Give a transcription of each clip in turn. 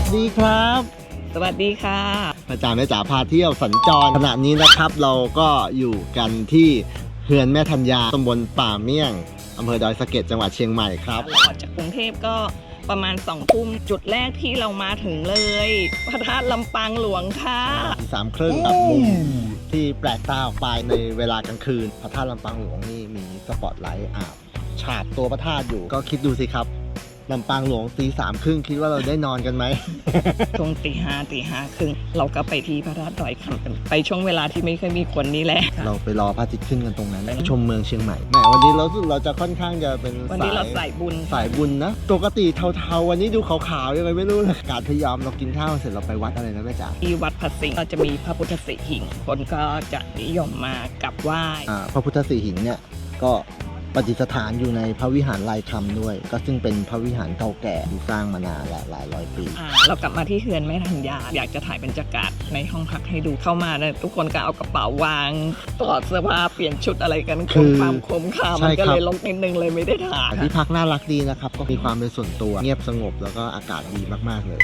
สดีครับ สวัสดีค่ะอาจารย์แม่จ๋าพาเที่ยวสัญจรขณะนี้นะครับ เราก็อยู่กันที่เฮือนแม่ธัญญาตำบลป่าเมี่ยงอำเภอดอยสะเก็ดจังหวัดเชียงใหม่ครับออกจากกรุงเทพก็ประมาณสองทุ่มจุดแรกที่เรามาถึงเลยพระธาตุลำปางหลวงค่ะสามครึ่งกับมุมที่แปลกตาออกไปในเวลากลางคืนพระธาตุลำปางหลวงนี่มีสปอตไลท์อาบฉาบตัวพระธาตุอยู่ก็คิดดูสิครับ ลำปางหลวงตีสามครึ่งคิดว่าเราได้นอนกันไหม ช่วงตีห้าตีห้าครึ่งเราก็ไปที่พระธาตุดอยคำกันไปช่วงเวลาที่ไม่เคยมีคนนี่แหละ เราไปรอพระอาทิตย์ขึ้นกันตรงนั้น ชมเมืองเชียงใหม่แหมวันนี้เราเราจะค่อนข้างจะเป็นวันสานี้เรายใส่บุญสายบุญนะปกติเทาๆวันนี้ดูขาวๆยังไงไม่รู้เลยกาดพยายามเรากินข้าวเสร็จเราไปวัดอะไรนะแม่จ๋าที่วัดพระสิงห์ก็จะมีพระพุทธสิหิงค์คนก็จะนิยมมากราบไหว้อ่าพระพุทธสีหิงเนี่ยก็ ประดิษฐานอยู่ในพระวิหารลายคำด้วย ก็ซึ่งเป็นพระวิหารเก่าแก่ที่สร้างมานานและหลายร้อยปี อ่าเรากลับมาที่เฮือนแม่ธัญญาอยากจะถ่ายบรรยากาศในห้องพักให้ดูเข้ามาเนี่ยทุกคนก็เอากระเป๋าวางถอดเสื้อผ้าเปลี่ยนชุดอะไรกันคือความคมค่าใช่มันก็ครับเลยลงนิดนึงเลยไม่ได้ถ่ายที่พักน่ารักดีนะครับ ก็มีความเป็นส่วนตัวเงียบสงบแล้วก็อากาศดีมากๆเลย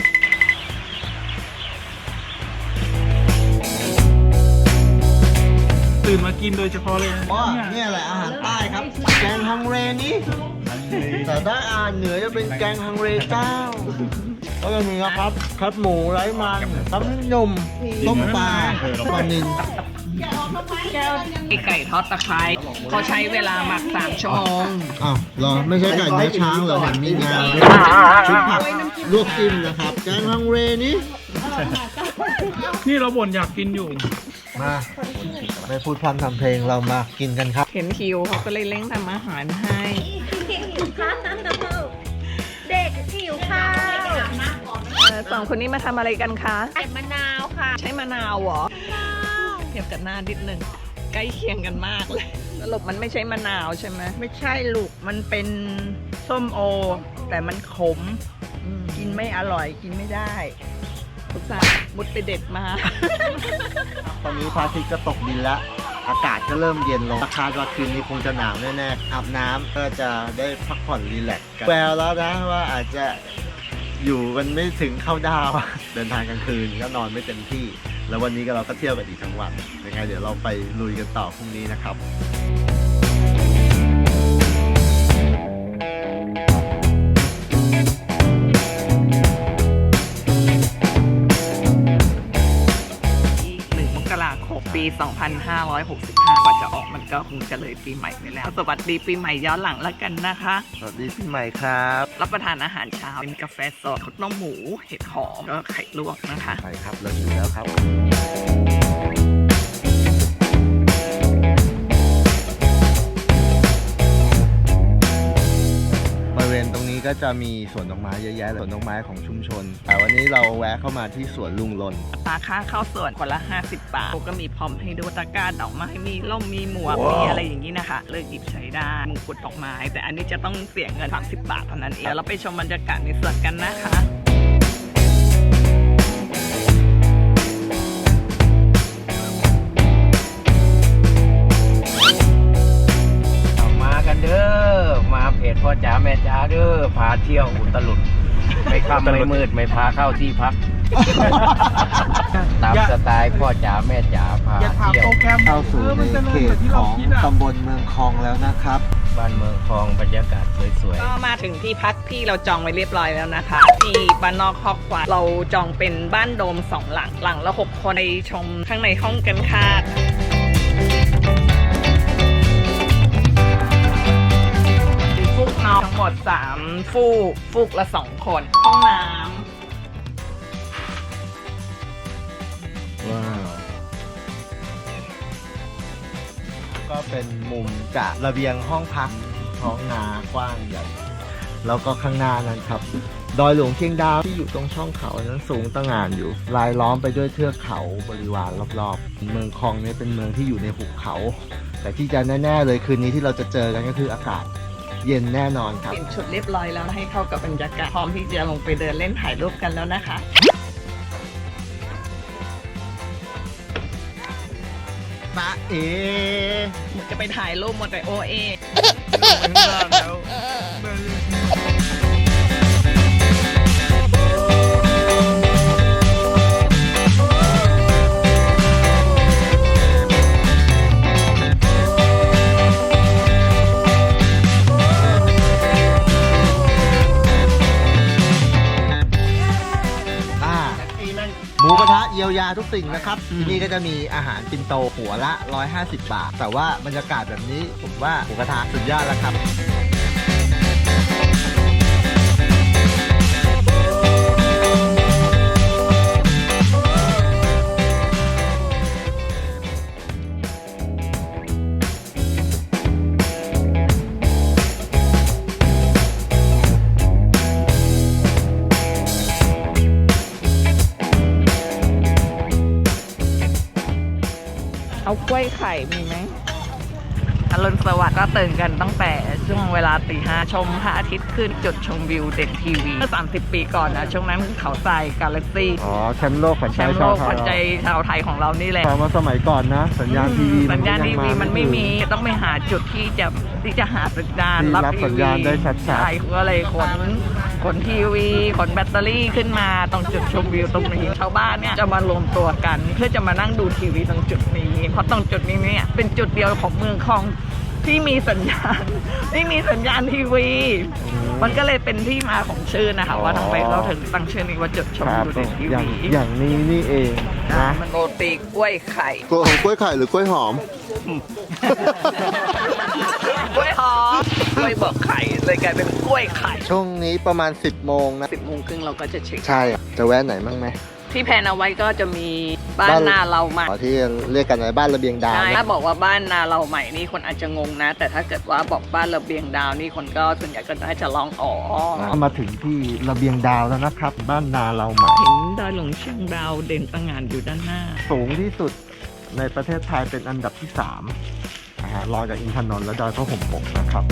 ตื่นมากินโดยเฉพาะเลยนะอ๋อเนี่ยเนี่ยแหละอาหารใต้ครับ แกงฮังเรนี่แต่ถ้าอาหารเหนือจะเป็นแกงฮังเรเจ้า ก็จะมีนะครับครับหมูไร้มันต้มยำต้มปลาปลานิลไอไก่ทอดตะไคร้เขาใช้เวลาหมักสามชั่วโมงอ้าวเหรอไม่ใช่ไก่เนื้อช้างเหรอเห็นมีงาชุดผักลวกจิ้มนะครับ แกงฮังเรนี่นี่เราบ่นอยากกินอยู่ มา ไม่พูดพร่ำทำเพลงเรามากินกันครับ เห็นคิวเขาก็เลยเร่งทำอาหารให้เด็กหิวข้าวเอ่อสองคนนี้มาทำอะไรกันคะ เก็บมะนาวค่ะใช้มะนาวเหรอเทียบกับหน้านิดนึงใกล้เคียงกันมากเลยสรุปมันไม่ใช่มะนาวใช่ไหมไม่ใช่ลูกมันเป็นส้มโอ แต่มันขม อืมกินไม่อร่อยกินไม่ได้ อุตส่าห์มุดไปเด็ดมา ตอนนี้พระอาทิตย์ก็ตกดินแล้วอากาศก็เริ่มเย็นลงคาดว่าคืนนี้คงจะหนาวแน่ๆอาบน้ำก็จะได้พักผ่อนรีแลกซ์กันแววแล้วนะว่าอาจจะอยู่กันไม่ถึงเข้าดาวเดินทางกลางคืนก็นอนไม่เต็มที่ แล้ววันนี้ก็เราก็เที่ยวกันอีกทั้งวันยังไงเดี๋ยวเราไปลุยกันต่อพรุ่งนี้นะครับ 2565 กว่าจะออกมันก็คงจะเลยปีใหม่ไปแล้ว สวัสดีปีใหม่ย้อนหลังแล้วกันนะคะ สวัสดีพี่ใหม่ครับ รับประทานอาหารเช้าเป็นกาแฟสดข้าวต้มหมู เห็ดหอมแล้วก็ไข่ลวกนะคะใช่ครับเราอยู่แล้วครับบ ก็จะมีสวนดอกไม้เยอะแยะเลยสวนดอกไม้ของชุมชน แต่วันนี้เราแวะเข้ามาที่สวนลุงลน อัตราค่าเข้าสวนคนละ 50 บาทก็มีพร้อมให้ดูตะกร้าดอกไม้มีล่มมีหมวกมีอะไรอย่างนี้นะคะ เลือกหยิบใช้ได้มงกุฎดอกไม้ แต่อันนี้จะต้องเสียเงิน 30 บาทเท่านั้นเองเดี๋ยวเราไปชมบรรยากาศในสวนกันนะคะ อพาเที่ยวอุตลุดไม่ค่ำไม่มืดไม่พาเข้าที่พัก ตามสไตล์พ่อจ๋าแม่จ๋าพาอยากถามเที่ยว โปรแกรมเข้าสู่เออในมันจะเขเริ่มตจากที่ขเราองคิดอะ ตำบลเมืองคลองแล้วนะครับ บ้านเมืองคลองบรรยากาศสวยก็มาถึงที่พักที่เราจองไว้เรียบร้อยแล้วนะคะ ที่บ้านนอกคอกควายเราจองเป็นบ้านโดมสองหลังหลังละหกคนไปชมข้างในห้องกันค่ะ นอนทั้งหมด 3 ฟูก ฟูกละ 2 คน ห้องน้ว้าว ก็เป็นมุมจากระเบียงห้องพักท้องนากว้างใหญ่ แล้วก็ข้างหน้านั้นครับ ดอยหลวงเชียงดาวที่อยู่ตรงช่องเขานั้นสูงตั้งงานอยู่ รายล้อมไปด้วยเทือกเขาบริวารรอบๆ เมืองคลองนี้เป็นเมืองที่อยู่ในหุบเขา แต่ที่จะแน่ๆเลยคืนนี้ที่เราจะเจอกันก็คืออากาศ เย็นแน่นอนคำรับ เปลี่ยนชุดเรียบร้อยแล้วให้เข้ากับบรรยากาศพร้อมที่จะลงไปเดินเล่นถ่ายรูปกันแล้วนะคะตาเอจะไปถ่ายรูปหมดแต่โอเอแล้ว ยาทุกสิ่งนะครับอืมที่นี่ก็จะมีอาหารปินโตหัวละ 150 บาท แต่ว่าบรรยากาศแบบนี้ผมว่าหมูกระทะสุดยอดแล้วครับ ล้วยไข่มีไหมอรุณสวัสดิ์ก็ตื่นกันตั้งแต่ช่วงเวลาตีห้าชมพระอาทิตย์ขึ้นจุดชมวิวเด่นทีวีเมื่อ 30 ปีก่อนนะ ช่วงนั้นเขาทรายกาแล็กซี่อ๋อแชมป์โลกของแชมป์โลกขวัญใจชาวไทยของเรานี่แหละตอนมาสมัยก่อนนะ สัญญาณทีวีสัญญาณก็ทียังวีมันไม่มีถึงต้องไปหาจุดที่จะที่จะหาสัญญาณที่รับทีวีสัญญาณได้ชัดๆ ใช่ก็เลยขน ขนทีวี ขนแบตเตอรี่ขึ้นมาตรงจุดชมวิวตรงนี้ชาวบ้านเนี่ยจะมารวมตัวกัน เพื่อจะมานั่งดูทีวีตรงจุดนี้ เพราะตรงจุดนี้เนี่ยเป็นจุดเดียวของเมืองคองที่มีสัญญาณที่มีสัญญาณทีวี มันก็เลยเป็นที่มาของชื่อนะคะ ว่าทำไมเราถึงตั้งชื่อนี้ว่าจุดชมครับวิวเด่นทีอย่างวีอย่างนี้นี่เอง นะ มันโรตีกล้วยไข่ กล้วยกล้วยไข่หรือกล้วยหอม กล้วยหอมกล้วยบอกไข่เลยกลายเป็นกล้วยไข่ช่วงนี้ประมาณ 10โมงนะ สิบโมงครึ่งเราก็จะเช็ค ใช่อะจะแวะไหนบ้างไหม ที่แพลนเอาไว้ก็จะมีบ้านบ้าน นาเราใหม่อ๋อที่เรียกกันในบ้านระเบียงดาวใช่นะถ้าบอกว่าบ้านนาเราใหม่นี่คนอาจจะงงนะ แต่ถ้าเกิดว่าบอกบ้านระเบียงดาวนี่คนก็ส่วนใหญ่ก็น่าจะลองอ๋อมาถึงที่ระเบียงดาวแล้วนะครับ บ้านนาเราใหม่เห็นดอยหลงเชียงดาวเด่นประงานอยู่ด้านหน้า สูงที่สุดในประเทศไทยเป็นอันดับที่3นะฮะรองจากอินทนนท์และดอยพระห่มปกนะครับ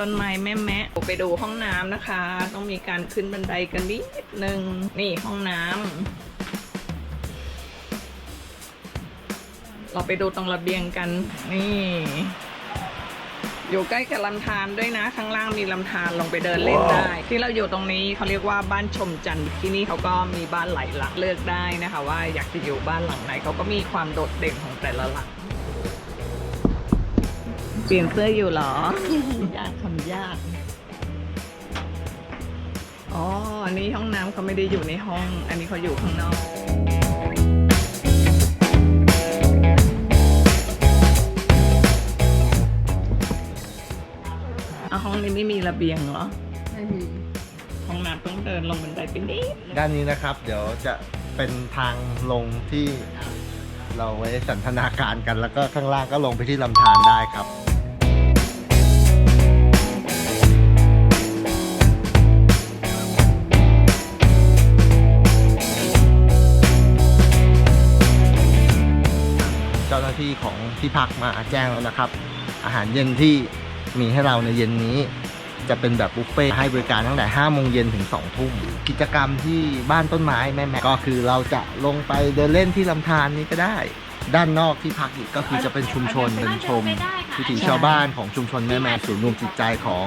ต้นไม้แม่แมะไปดูห้องน้ำนะคะ ต้องมีการขึ้นบันไดกันนิดนึงนี่ห้องน้ำเราไปดูตรงระเบียงกัน นี่ อยู่ใกล้กับลำธารด้วยนะ ข้างล่างมีลำธารลงไปเดินเล่นได้ ที่เราอยู่ตรงนี้เขาเรียกว่าบ้านชมจันทร์ที่นี่เขาก็มีบ้านหลายหลังเลือกได้นะคะ ว่าอยากจะอยู่บ้านหลังไหนเขาก็มีความโดดเด่นของแต่ละหลังเปลี่ยนเสื้ออยู่เหรอยากทำ ยาก อ๋ออันนี้ห้องน้ำเขาไม่ได้อยู่ในห้อง อันนี้เขาอยู่ข้างนอกเอาห้องนี้ไม่มีระเบียงเหรอ ไม่มีห้องน้ำต้องเดินลงบันไดไปนิด ด้านนี้นะครับ เดี๋ยวจะเป็นทางลงที่เราไว้สันทนาการกันแล้วก็ข้างล่างก็ลงไปที่ลำธารได้ครับ จ้าหน้าที่ของที่พักมาแจ้งแล้วนะครับ อาหารเย็นที่มีให้เราในเย็นนี้ จะเป็นแบบบุฟเฟ่ต์ให้บริการตั้งแต่5โมงเย็นถึง2ทุ่มกิจกรรมที่บ้านต้นไม้แม่แม่ก็คือเราจะลงไปเดินเล่นที่ลำธารนี้ก็ได้ ด้านนอกที่พักอีกก็คือจะเป็นชุมชนเป็นชมวิถีชาวบ้านของชุมชนแม่แม่ศูนย์รวมจิตใจของ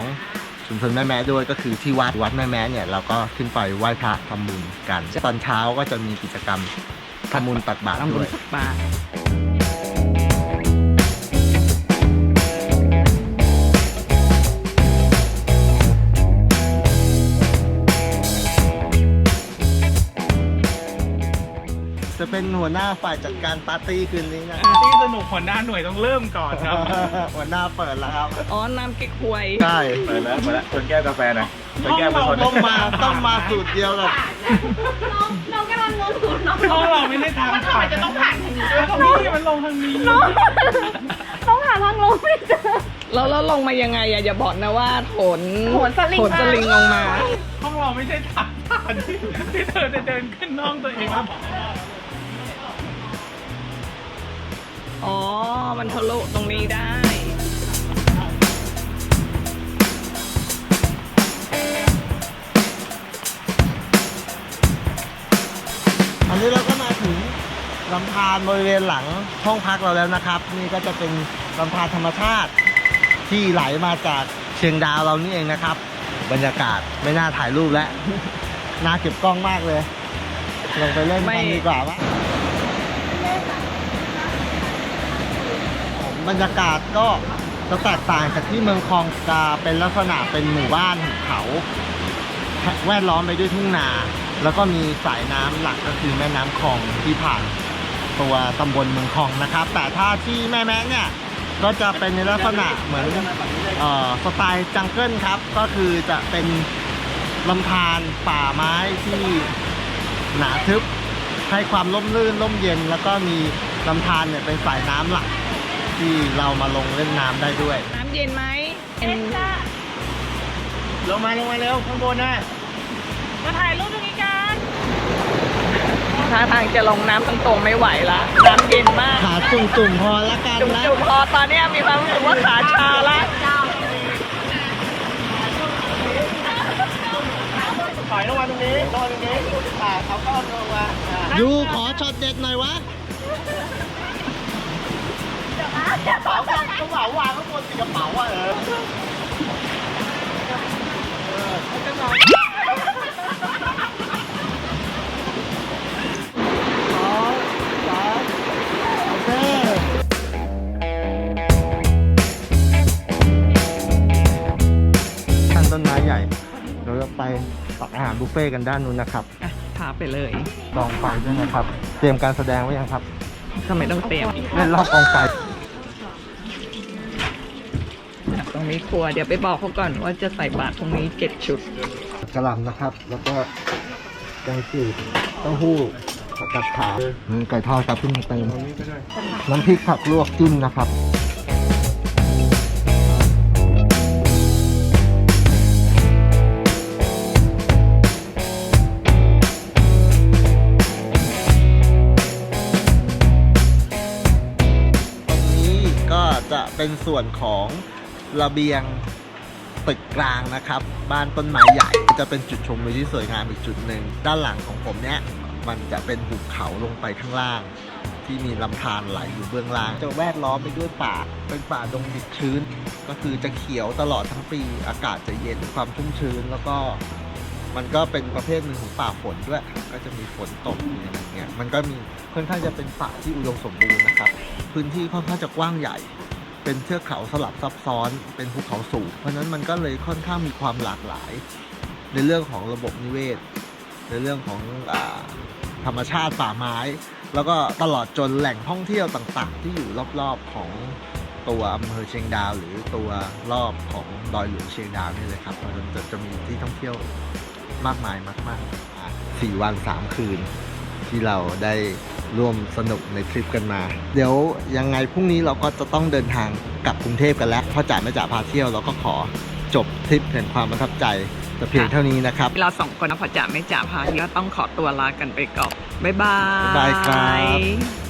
ชุมชนแม่แม่ด้วยก็คือที่วัดวัดแม่แม่เนี่ยเราก็ขึ้นไปไหว้พระทำบุญกัน ตอนเช้าก็จะมีกิจกรรมทำบุญตักบาตรทำบุด้ญวย เป็นหัวหน้าฝ่ายจัดการปาร์ตี้คืนนี้นะที่สนุกหัวหน้าหน่วยต้องเริ่มก่อนครับ หัวหน้าเปิดแล้วครับอ๋อน้ำเก๊กฮวย ใช่เปิดแล้วเปิดแล้วชนแก้วกาแฟหน่อยชนแก้วเป็นคนต้องมาต้องมาสูตรเดียวกับน้องน้องกำลังงงอยู่น้องห้องเราไม่ได้ทางผ่านจะต้องผ่านทางนี้ด้วยตรงนี้มันลงทางนี้น้องหาทางลงไม่เจอแล้วแล้วลงมายังไงอะอย่าบอกนะว่าโถนโหนสลิงโถนสลิงลงมาห้องเราไม่ใช่ทางผ่านที่ที่เธอจะเดินขึ้นห้องตัวเองแล้ว อ๋อ มันทะลุตรงนี้ได้ อันนี้เราก็มาถึงลำธารบริเวณหลังห้องพักเราแล้วนะครับ นี่ก็จะเป็นลำธารธรรมชาติที่ไหลมาจากเชียงดาวเรานี่เองนะครับ บรรยากาศไม่น่าถ่ายรูปแล้ว น่าเก็บกล้องมากเลย ลงไปเล่นม่กันดีกว่าว่า บรรยากาศก็จะแตกต่างจากที่เมืองคลองจะเป็นลักษณะเป็นหมู่บ้านหุบเขาแวดล้อมไปด้วยทุ่งนา แล้วก็มีสายน้ำหลักก็คือแม่น้ำคลองที่ผ่านตัวตำบลเมืองคลองนะครับ แต่ถ้าที่แม่แม้เนี่ยก็จะเป็นในลักษณะเหมือนออสไตล์จังเกิลครับ ก็คือจะเป็นลำธารป่าไม้ที่หนาทึบให้ความร่มรื่นร่มเย็น แล้วก็มีลำธารเนี่ยเป็นสายน้ำหลัก ที่เรามาลงเล่นน้ำได้ด้วย น้ำเย็นไหมเอ็นลงมาลงมาเร็วข้างบนนะมาถ่ายรูปตรงนี้กันท่าทางจะลงน้ำตรงๆไม่ไหวละน้ำเย็นมากขาจุ่มๆพอละกันนะจุ่มๆพอตอนเนี้ยมีความรู้สึกว่าขาชาละถอยลงมาตรงนี้ลงมาตรงนี้อ่าเขาก็ลงมายูขอช็อตเด็ดหน่อยวะ กระเป๋ากระเป๋าวางข้างบนสิกระเป๋าอะเออสองสามโอเคข้างต้นไม้ใหญ่ เราจะไปตักอาหารบุฟเฟ่ต์กันด้านนู้นนะครับ อะพาไปเลย กองไฟด้วยนะครับ เตรียมการแสดงไว้ยังครับ ทำไมต้องเตรียม เล่นรอบกองไฟ ตรงนี้ครัวเดี๋ยวไปบอกเขาก่อนว่าจะใส่บาตรตรงนี้เจ็ดชุดกระหล่ำนะครับ แล้วก็แกงจืดเต้าหู้ผักกัดขาวไก่ทอดครับเพิ่งมาเติมน้ำพริกผักลวกจิ้มนะครับตรงนี้ก็จะเป็นส่วนของ ระเบียงตึกกลางนะครับ บ้านต้นไม้ใหญ่จะเป็นจุดชมวิวที่สวยงามอีกจุดหนึ่งด้านหลังของผมเนี้ยมันจะเป็นหุบเขาลงไปข้างล่าง ที่มีลำธารไหลอยู่เบื้องล่าง จะแวดล้อมไปด้วยป่า เป็นป่าดงดิบชื้น ก็คือจะเขียวตลอดทั้งปีอากาศจะเย็นความชุ่มชื้นแล้วก็มันก็เป็นประเภทหนึ่งของป่าฝนด้วย ก็จะมีฝนตกมีอะไรเงี้ย มันก็มีค่อนข้างจะเป็นป่าที่อุดมสมบูรณ์นะครับ พื้นที่ค่อนข้างจะกว้างใหญ่ เป็นเทือกเขาสลับซับซ้อน เป็นภูเขาสูง เพราะนั้นมันก็เลยค่อนข้างมีความหลากหลาย ในเรื่องของระบบนิเวศ ในเรื่องของอธรรมชาติป่าไม้ แล้วก็ตลอดจนแหล่งท่องเที่ยวต่างๆ ที่อยู่รอบๆของตัวอำเภอเชียงดาว หรือตัวรอบของดอยหลวงเชียงดาวนี่เลยครับเพราะฉะนั้นจะจะมีที่ท่องเที่ยวมากมายมากๆสี่วันสามคืน ที่เราได้ร่วมสนุกในทริปกันมา เดี๋ยวยังไงพรุ่งนี้เราก็จะต้องเดินทางกลับกรุงเทพกันแล้วพ่อจ๋าแม่จ๋าพาเที่ยวเราก็ขอจบทริปแห่งความประทับใจแต่เพียงเท่านี้นะครับ เราสองคนนะพอจะไม่จ่าพาที่ก็ต้องขอตัวลากันไปก่อนบ๊ายบายบ๊ายบายครับ